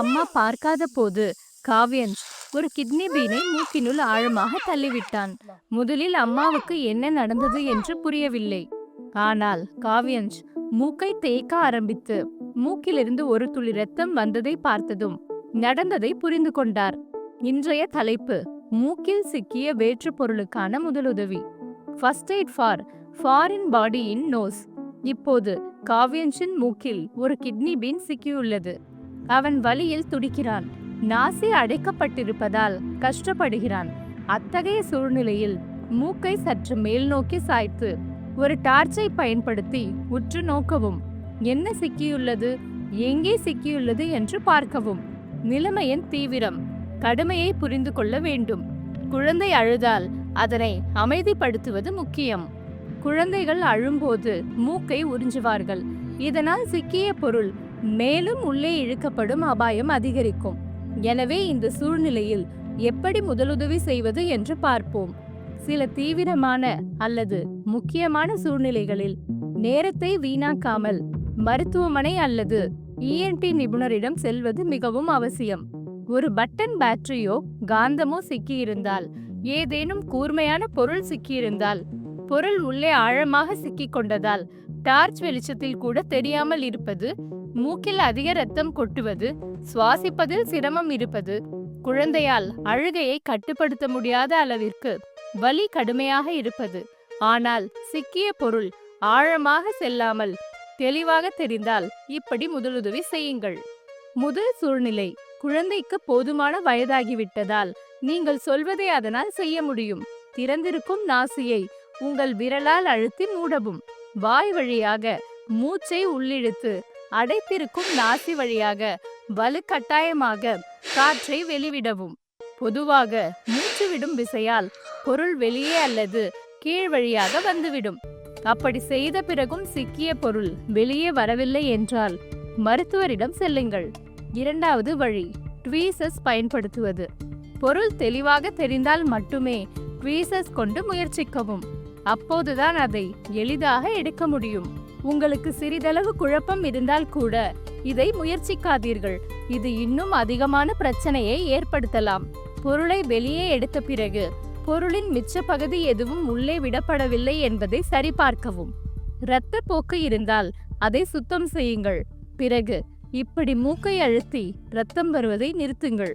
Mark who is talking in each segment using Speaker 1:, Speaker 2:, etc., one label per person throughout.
Speaker 1: அம்மா பார்க்காத போது காவ்யன்ஷ் ஒரு கிட்னி பீனை மூக்கினுள் ஆழமாக தள்ளிவிட்டான். முதலில் அம்மாவுக்கு என்ன நடந்தது என்று புரியவில்லை. ஆனால் காவியன்ஸ் மூக்கை தேய்க்க ஆரம்பித்து மூக்கிலிருந்து ஒரு துளி ரத்தம் வந்ததை பார்த்ததும் நடந்ததை புரிந்து கொண்டார். இன்றைய தலைப்பு மூக்கில் சிக்கிய வேற்று பொருளுக்கான முதலுதவி. First aid for foreign body in nose இப்போது காவியன்ஷின் மூக்கில் ஒரு கிட்னி பீன் சிக்கியுள்ளது. அவன் வலியில் துடிக்கிறான். நாசி அடைக்கப்பட்டிருப்பதால் கஷ்டப்படுகிறான். அத்தகைய சூழ்நிலையில் மூக்கை சற்று மேல் நோக்கி சாய்த்து ஒரு டார்ச்சை பயன்படுத்தி உற்று நோக்கவும். என்ன சிக்கியுள்ளது? எங்கே சிக்கியுள்ளது என்று பார்க்கவும். நிலைமையின் தீவிரம் கடுமையை புரிந்து கொள்ள வேண்டும். குழந்தை அழுதால் அதனை அமைதிப்படுத்துவது முக்கியம். குழந்தைகள் அழும்போது மூக்கை உறிஞ்சுவார்கள். இதனால் சிக்கிய பொருள் மேலும் உள்ளே இழுக்கப்படும் அபாயம் அதிகரிக்கும். எனவே இந்த சூழ்நிலையில் எப்படி முதலுதவி செய்வது என்று பார்ப்போம். சில தீவிரமான அல்லது முக்கியமான சூழ்நிலைகளில் நேரத்தை வீணாக்காமல் மருத்துவமனை அல்லது இஎன்டி நிபுணரிடம் செல்வது மிகவும் அவசியம். ஒரு பட்டன் பேட்டரியோ காந்தமோ சிக்கியிருந்தால் ஏதேனும் கூர்மையான பொருள் சிக்கியிருந்தால் பொருள் உள்ளே ஆழமாக சிக்கிக் கொண்டதால் டார்ச் வெளிச்சத்தில் கூட தெரியாமல் இருப்பது மூக்கில் அதிக ரத்தம் கொட்டுவது சுவாசிப்பதில் சிரமம் இருப்பது குழந்தையால் அழுகையை கட்டுப்படுத்த முடியாத அளவிற்கு வலி கடுமையாக இருப்பது. ஆனால் சிக்கிய பொருள் ஆழமாக செல்லாமல் தெளிவாக தெரிந்தால் இப்படி முதலுதவி செய்யுங்கள். முதல் சூழ்நிலை குழந்தைக்கு போதுமான வயதாகிவிட்டதால் நீங்கள் சொல்வதை அதனால் செய்ய முடியும். திறந்திருக்கும் நாசியை உங்கள் விரலால் அழுத்தி மூடவும். வாய் வழியாக மூச்சை உள்ளிழுத்து அடைத்திருக்கும் நாசி வழியாக வலுக்கட்டாயமாக காற்றை வெளிவிடவும். பொதுவாக மூச்சு விடும் விசையால் பொருள் வெளியே அல்லது கீழ் வழியாக வந்துவிடும். அப்படி செய்த பிறகும் சிக்கிய பொருள் வெளியே வரவில்லை என்றால் மருத்துவரிடம் செல்லுங்கள். இரண்டாவது வழி ட்வீசஸ் பயன்படுத்துவது. பொருள் தெளிவாக தெரிந்தால் மட்டுமே ட்வீசஸ் கொண்டு முயற்சிக்கவும். அப்போதுதான் அதை எளிதாக எடுக்க முடியும். உங்களுக்கு சிறிதளவு குழப்பம் இருந்தால் கூட இதை முயற்சிக்காதீர்கள். இது இன்னும் அதிகமான பிரச்சனையை ஏற்படுத்தலாம். பொருளை வெளியே எடுத்த பிறகு பொருளின் மிச்ச பகுதி எதுவும் உள்ளே விடப்படவில்லை என்பதை சரிபார்க்கவும். இரத்த போக்கு இருந்தால் அதை சுத்தம் செய்யுங்கள். பிறகு இப்படி மூக்கை அழுத்தி ரத்தம் வருவதை நிறுத்துங்கள்.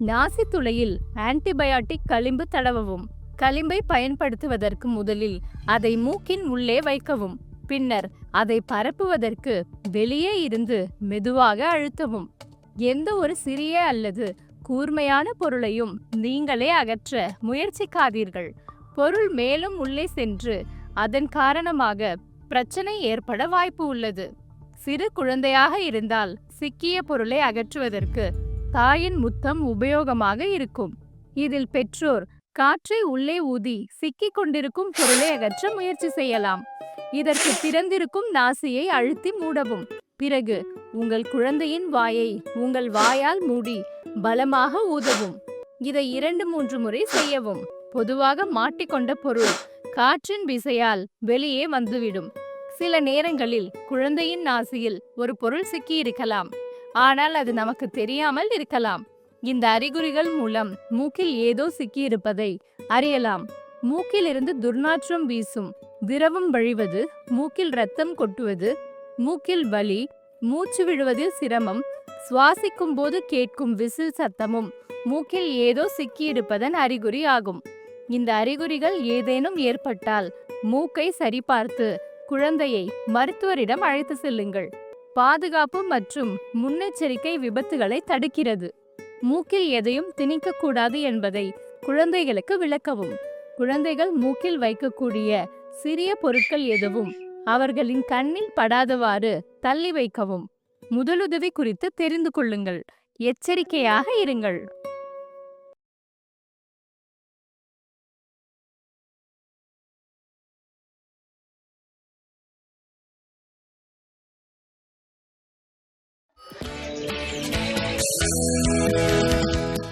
Speaker 1: நாசி துளையில் ஆன்டிபயாட்டிக் களிம்பு தடவவும். களிம்பை பயன்படுத்துவதற்கு முதலில் அதை மூக்கின் உள்ளே வைக்கவும். பின்னர் அதை பரப்புவதற்கு வெளியே இருந்து மெதுவாக அழுத்தவும். எந்த ஒரு சிறிய அல்லது கூர்மையான பொருளையும் நீங்களே அகற்ற முயற்சிக்காதீர்கள். பொருள் மேலும் உள்ளே சென்று அதன் காரணமாக பிரச்சனை ஏற்பட வாய்ப்பு உள்ளது. சிறு குழந்தையாக இருந்தால் சிக்கிய பொருளை அகற்றுவதற்கு தாயின் முத்தம் உபயோகமாக இருக்கும். இதில் பெற்றோர் காற்றை உள்ளே ஊதி சிக்கிக் கொண்டிருக்கும் பொருளை அகற்ற முயற்சி செய்யலாம். இதற்கு திறந்திருக்கும் நாசியை அழுத்தி மூடவும். பிறகு உங்கள் குழந்தையின் வாயை உங்கள் வாயால் மூடி பலமாக ஊதவும். இதை இரண்டு மூன்று முறை செய்யவும். பொதுவாக மாட்டிக்கொண்ட பொருள் காற்றின் விசையால் வெளியே வந்துவிடும். சில நேரங்களில் குழந்தையின் நாசியில் ஒரு பொருள் சிக்கியிருக்கலாம். ஆனால் அது நமக்கு தெரியாமல் இருக்கலாம். இந்த அறிகுறிகள் மூலம் மூக்கில் ஏதோ சிக்கியிருப்பதை அறியலாம். மூக்கிலிருந்து துர்நாற்றம் வீசும் திரவம் வழிவது மூக்கில் ரத்தம் கொட்டுவது மூக்கில் வலி மூச்சு விடுவதில் சிரமம் சுவாசிக்கும் போது கேட்கும் விசில் சத்தமும் மூக்கில் ஏதோ சிக்கியிருப்பதன் அறிகுறி ஆகும். இந்த அறிகுறிகள் ஏதேனும் ஏற்பட்டால் மூக்கை சரிபார்த்து குழந்தையை மருத்துவரிடம் அழைத்து செல்லுங்கள். பாதுகாப்பு மற்றும் முன்னெச்சரிக்கை விபத்துகளை தடுக்கிறது. மூக்கில் எதையும் திணிக்கக்கூடாது என்பதை குழந்தைகளுக்கு விளக்கவும். குழந்தைகள் மூக்கில் வைக்கக்கூடிய சிறிய பொருட்கள் எதுவும் அவர்களின் கண்ணில் படாதவாறு தள்ளி வைக்கவும். முதலுதவி குறித்து தெரிந்து கொள்ளுங்கள். எச்சரிக்கையாக இருங்கள்.